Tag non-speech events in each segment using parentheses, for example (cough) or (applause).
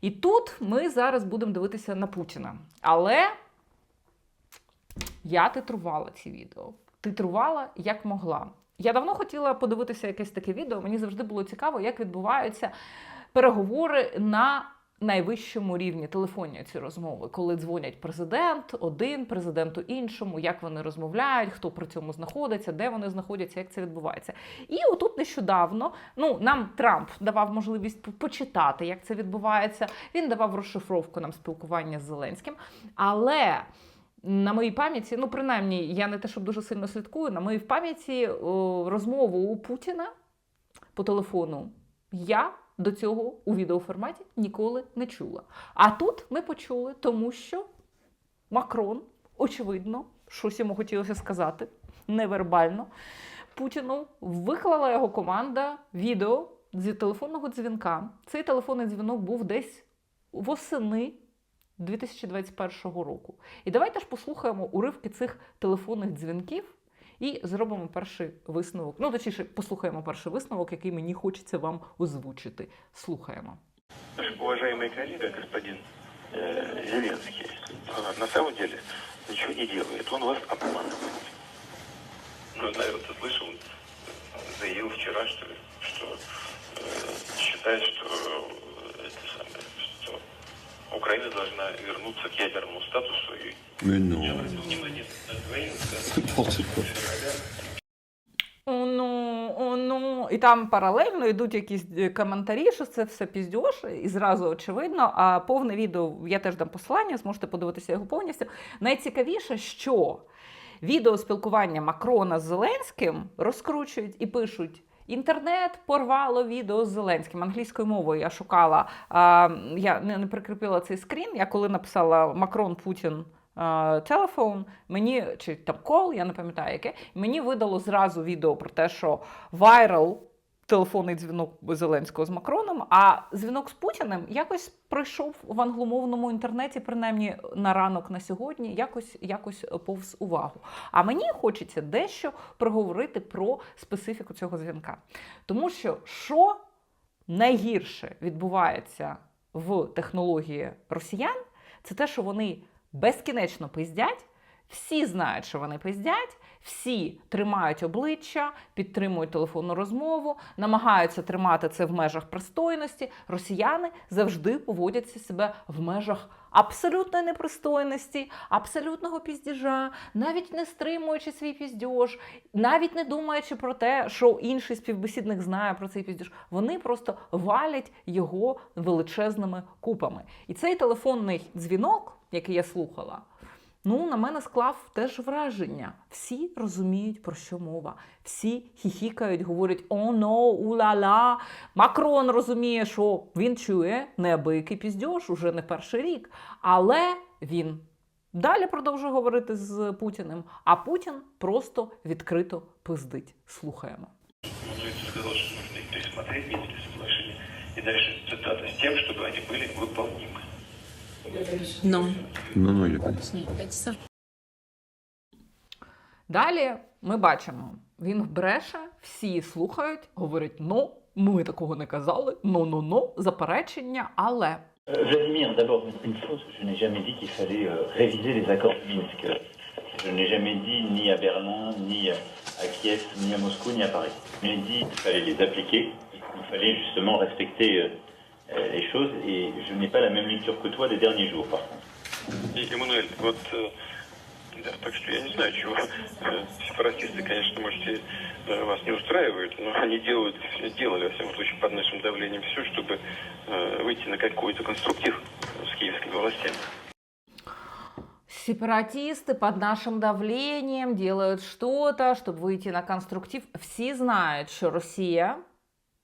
І тут ми зараз будемо дивитися на Путіна. Але я титрувала ці відео. Титрувала як могла. Я давно хотіла подивитися якесь таке відео. Мені завжди було цікаво, як відбуваються переговори на найвищому рівні телефонні ці розмови, коли дзвонять президент один, президенту іншому, як вони розмовляють, хто при цьому знаходиться, де вони знаходяться, як це відбувається. І отут нещодавно ну нам Трамп давав можливість почитати, як це відбувається. Він давав розшифровку нам спілкування з Зеленським, але. На моїй пам'яті, ну принаймні, я не те, щоб дуже сильно слідкую. На моїй пам'яті розмову у Путіна по телефону я до цього у відеоформаті ніколи не чула. А тут ми почули, тому що Макрон, очевидно, щось йому хотілося сказати невербально. Путіну виклала його команда відео зі телефонного дзвінка. Цей телефонний дзвінок був десь восени 2021 року. І давайте ж послухаємо уривки цих телефонних дзвінків і зробимо перший висновок. Ну, точніше, послухаємо перший висновок, який мені хочеться вам озвучити. Слухаємо. Уважаемый коллега, господин э, Зеленский, э, на самом деле ничего не делает. Он вас обманывает. Ну, наверное, ты слышал, он заявил вчера, что, ли, что э, считает, что, Украина должна вернуться к ядерному статусу. И quoi. (laughs) О, ну, ну. І там паралельно йдуть якісь е, коментарі, що це все піздьош, і зразу очевидно. А повне відео я теж дам посилання, зможете подивитися його повністю. Найцікавіше, що відео спілкування Макрона з Зеленським розкручують і пишуть. Інтернет порвало відео з Зеленським англійською мовою. Я шукала. Я не, прикріпила цей скрін. Я коли написала Макрон Путін телефон, мені чи там кол, я не пам'ятаю яке, мені видало зразу відео про те, що вайрал телефонний дзвінок Зеленського з Макроном, а дзвінок з Путіним якось пройшов в англомовному інтернеті, принаймні на ранок на сьогодні, якось якось повз увагу. А мені хочеться дещо проговорити про специфіку цього дзвінка. Тому що що найгірше відбувається в технології росіян, це те, що вони безкінечно пиздять, всі знають, що вони пиздять, всі тримають обличчя, підтримують телефонну розмову, намагаються тримати це в межах пристойності. Росіяни завжди поводяться себе в межах абсолютної непристойності, абсолютного піздіжа, навіть не стримуючи свій піздьош, навіть не думаючи про те, що інший співбесідник знає про цей піздіж. Вони просто валять його величезними купами. І цей телефонний дзвінок, який я слухала, Ну, на мене склав теж враження. Всі розуміють, про що мова. Всі хіхікають, говорять о но, ула-ла. Макрон розуміє, що він чує неабиякий піздьош уже не перший рік. Але він далі продовжує говорити з Путіним, а Путін просто відкрито пиздить. Слухаємо. Ну, это сказал, что нужно их пересмотреть, Минские соглашения. И дальше цитата с тем, чтобы они были выполнимы. Non. Non, non, il a pas dit ça. Il n'a pas dit ça. Далі ми бачимо, він бреше, всі слухають, говорять: ну, ми такого не казали, ну-ну-ну, заперечення, але. Euh, Vladimir, d'abord, une- chose, je n'ai jamais dit qu'il fallait euh, réviser les accords de Minsk. Je n'ai jamais dit ni à Berlin, ni à Kiev, ni à Moscou, ni à Paris. J'ai dit qu'il fallait les appliquer, il fallait justement respecter euh, euh, les choses, et je n'ai pas la même lecture que toi des derniers jours, par contre. И, Эммануэль, вот э, да, так что я не знаю, чего э, сепаратисты, конечно, можете э, вас не устраивают, но они делают, делали, во всяком случае, под нашим давлением все, чтобы э, выйти на какой-то конструктив с киевскими властями. Сепаратисты под нашим давлением делают что-то, чтобы выйти на конструктив. Всі знають, що Росія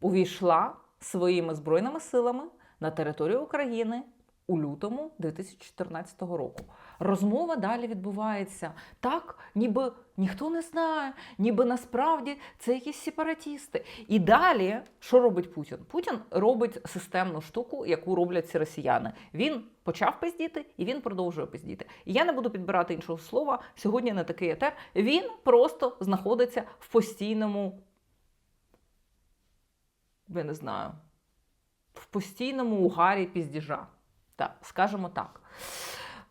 увійшла своїми збройними силами на територію України у лютому 2014 року. Розмова далі відбувається так, ніби ніхто не знає, ніби насправді це якісь сепаратісти. І далі, що робить Путін? Путін робить системну штуку, яку роблять ці росіяни. Він почав пиздіти і він продовжує пиздіти. І я не буду підбирати іншого слова. Сьогодні не такий етер. Він просто знаходиться в постійному, я не знаю, в постійному угарі піздіжа. Так, скажімо так.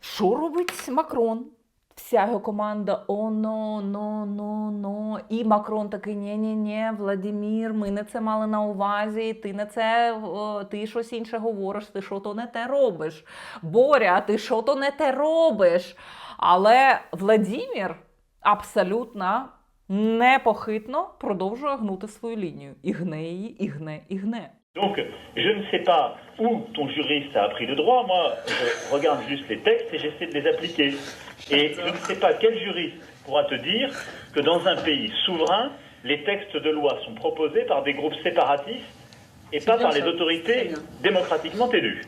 Що робить Макрон? Вся його команда о, но, но, но, но. І Макрон такий: ні-ні-ні, Владімір, ми не це мали на увазі, ти не це, ти щось інше говориш, ти що то не те робиш. Боря, ти що то не те робиш. Але Владімір абсолютно непохитно продовжує гнути свою лінію. І гне її, і гне, і гне. Donc, je ne sais pas où ton juriste a appris le droit. Moi, je regarde juste les textes et j'essaie de les appliquer. Et je ne sais pas quel juriste pourra te dire que dans un pays souverain, les textes de loi sont proposés par des groupes séparatistes et C'est pas bien par les ça, c'est autorités bien. démocratiquement élues.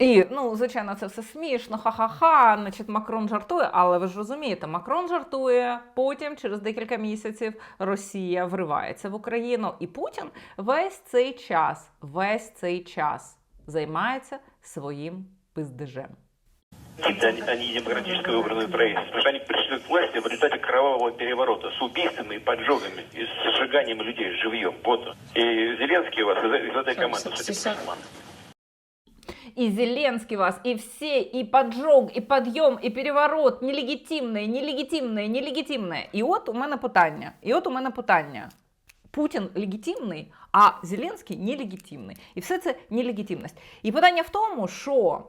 І, ну, звичайно, це все смішно, ха-ха-ха, значить, Макрон жартує, але ви ж розумієте, Макрон жартує, потім, через декілька місяців, Росія вривається в Україну. І Путін весь цей час, весь цей час займається своїм пиздежем. Это они, они демократическое выбранное правительство. Потому что они пришли к власти в результате кровавого переворота с убийствами и поджогами, и с сжиганием людей живьем. Вот он. И Зеленский у вас из, из этой команды. C'est И Зеленский вас, и все, и поджог, і подйом, і переворот, нелегітимне, нелегітимне, нелегітимне. І от у мене питання. І от у мене питання. Путін легітимний, а Зеленський нелегітимний. І все це нелегітимність. І питання в тому, що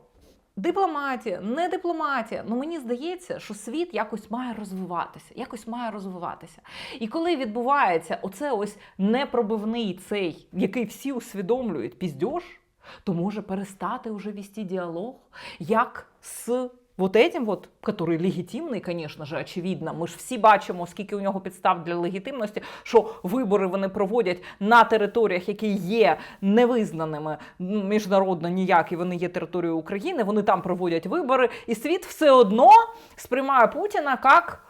дипломатія, не дипломатія. Ну мені здається, що світ якось має розвиватися, якось має розвиватися. І коли відбувається оце ось непробивний цей, який всі усвідомлюють, піздьош, то може перестати уже вести діалог, як з вот этим вот, который легітимний, конечно же, очевидно. Ми ж всі бачимо, скільки у нього підстав для легітимності, що вибори вони проводять на територіях, які є невизнаними міжнародно ніяк, і вони є територією України. Вони там проводять вибори, і світ все одно сприймає Путіна як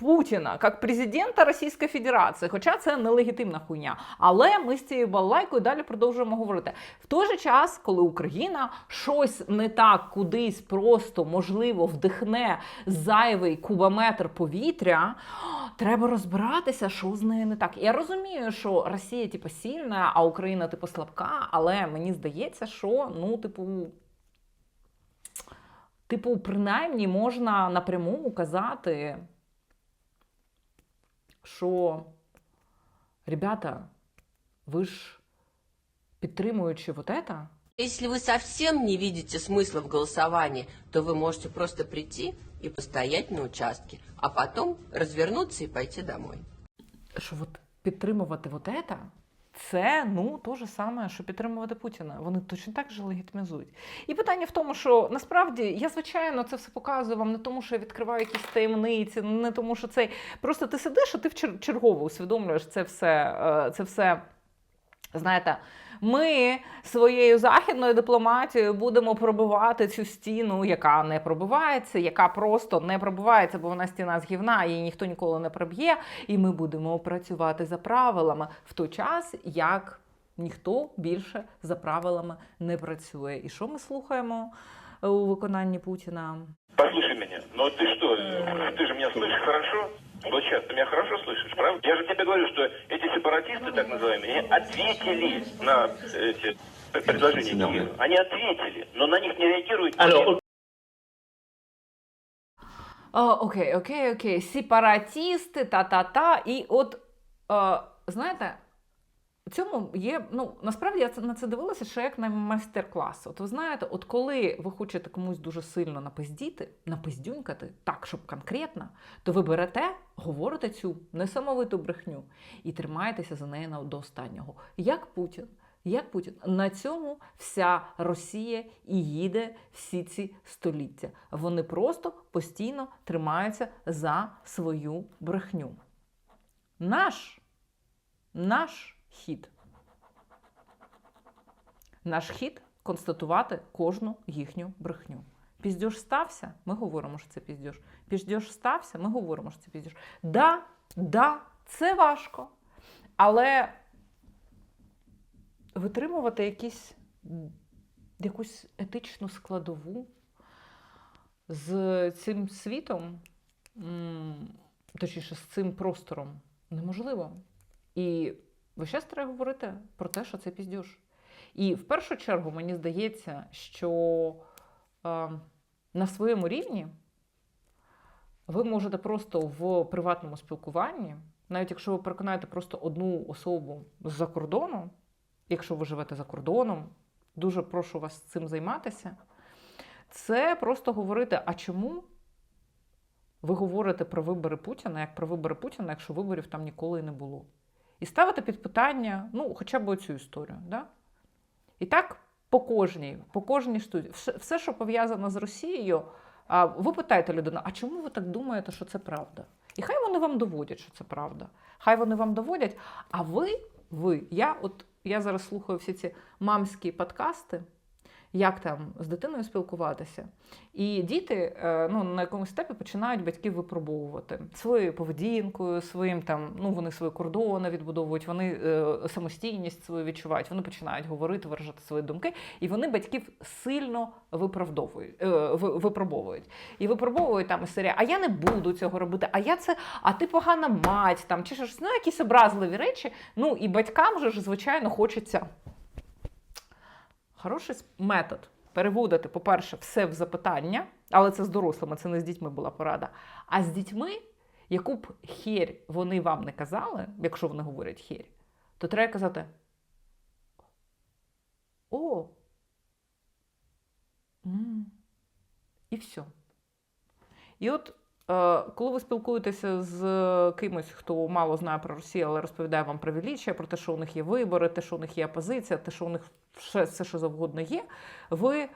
Путіна як президента Російської Федерації, хоча це нелегітимна хуйня. Але ми з цією балалайкою далі продовжуємо говорити. В той же час, коли Україна щось не так кудись просто можливо вдихне зайвий кубометр повітря, треба розбиратися, що з нею не так. Я розумію, що Росія типу, сильна, а Україна типу слабка, але мені здається, що ну, типу. Типу, принаймні можна напряму казати, що ребята, ви ж підтримуючи вот это, Если вы совсем не видите смысла в голосовании, то вы можете просто прийти и постоять на участке, а потом развернуться и пойти домой. що от підтримувати вот это, це ну то же саме, що підтримувати Путіна. Вони точно так же легітимізують. І питання в тому, що насправді я звичайно це все показую вам не тому, що я відкриваю якісь таємниці, не тому, що цей просто ти сидиш, а ти вчер- чергово усвідомлюєш це все, е, це все. Знаєте, ми своєю західною дипломатією будемо пробивати цю стіну, яка не пробивається, яка просто не пробивається, бо вона стіна з гівна, її ніхто ніколи не проб'є. І ми будемо працювати за правилами в той час, як ніхто більше за правилами не працює. І що ми слухаємо е, у виконанні Путіна? Послушай меня. Ну ты что, ты же меня слышишь хорошо? Вот сейчас ты меня хорошо слышишь, правда? Я же тебе говорю, что эти сепаратисты, так называемые, они ответили на эти предложения Нормально. Киева. Они ответили, но на них не реагирует Alors, О, окей, окей, окей. Сепаратісти, та-та-та. І от, е, знаєте, в цьому є. Ну, насправді я на це дивилася ще як на майстер-клас. От ви знаєте, от коли ви хочете комусь дуже сильно напиздіти, напиздюнькати, так, щоб конкретно, то ви берете, говорите цю несамовиту брехню і тримаєтеся за неї до останнього. Як Путін. Як Путін на цьому вся Росія і їде всі ці століття. Вони просто постійно тримаються за свою брехню. Наш, наш хід. Наш хід констатувати кожну їхню брехню. Піздьош стався, ми говоримо, що це піздьош. Піздьош стався, ми говоримо, що це піздьош. Да, да, це важко. Але витримувати якісь, якусь етичну складову з цим світом, точніше, з цим простором, неможливо. І весь час треба говорити про те, що це піздьош. І в першу чергу мені здається, що е, на своєму рівні ви можете просто в приватному спілкуванні, навіть якщо ви переконаєте просто одну особу з-за кордону, якщо ви живете за кордоном, дуже прошу вас цим займатися. Це просто говорити, а чому ви говорите про вибори Путіна, як про вибори Путіна, якщо виборів там ніколи і не було. І ставити під питання, ну, хоча б цю історію. Да? І так по кожній, по кожній. Все, все, що пов'язано з Росією, ви питаєте людину, а чому ви так думаєте, що це правда? І хай вони вам доводять, що це правда. Хай вони вам доводять. А ви, ви, я от я зараз слухаю всі ці мамські подкасти, як там з дитиною спілкуватися. І діти е, ну, на якомусь етапі починають батьків випробовувати своєю поведінкою, своїм там, ну вони свої кордони відбудовують, вони е, самостійність свою відчувають, вони починають говорити, виражати свої думки, і вони батьків сильно виправдовують, е, випробовують. І випробовують там із серії, а я не буду цього робити, а я це, а ти погана мать, там, чи щось, ну, якісь образливі речі. Ну і батькам же ж, звичайно, хочеться хороший метод переводити, по-перше, все в запитання, але це з дорослими, це не з дітьми була порада. А з дітьми, яку б херь вони вам не казали, якщо вони говорять херь, то треба казати: О! м, І все. І от коли ви спілкуєтеся з кимось, хто мало знає про Росію, але розповідає вам про величие, про те, що у них є вибори, те, що у них є опозиція, те, що у них все, все що завгодно є, ви е,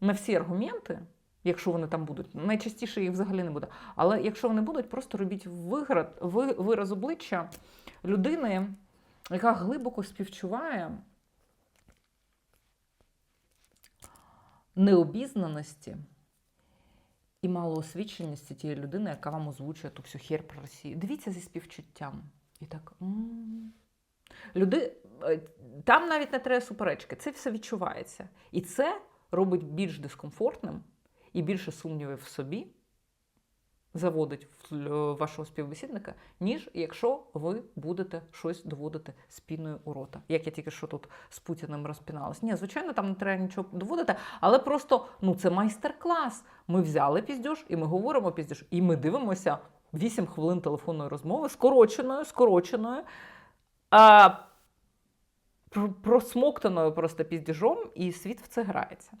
на всі аргументи, якщо вони там будуть, найчастіше їх взагалі не буде. Але якщо вони будуть, просто робіть виград, ви, вираз обличчя людини, яка глибоко співчуває необізнаності і малоосвіченості тієї людини, яка вам озвучує ту всю хер про Росію. Дивіться зі співчуттям. І так. Люди, е, там навіть не треба суперечки, це все відчувається. І це робить більш дискомфортним і більше сумнівів в собі заводить в е, вашого співбесідника, ніж якщо ви будете щось доводити спіною у рота. Як я тільки що тут з Путіним розпіналась. Ні, звичайно, там не треба нічого доводити, але просто ну це майстер-клас. Ми взяли піздьош і ми говоримо піздьош, і ми дивимося 8 хвилин телефонної розмови, скороченою, скороченою. А, просмоктаною просто піздіжом, і світ в це грається.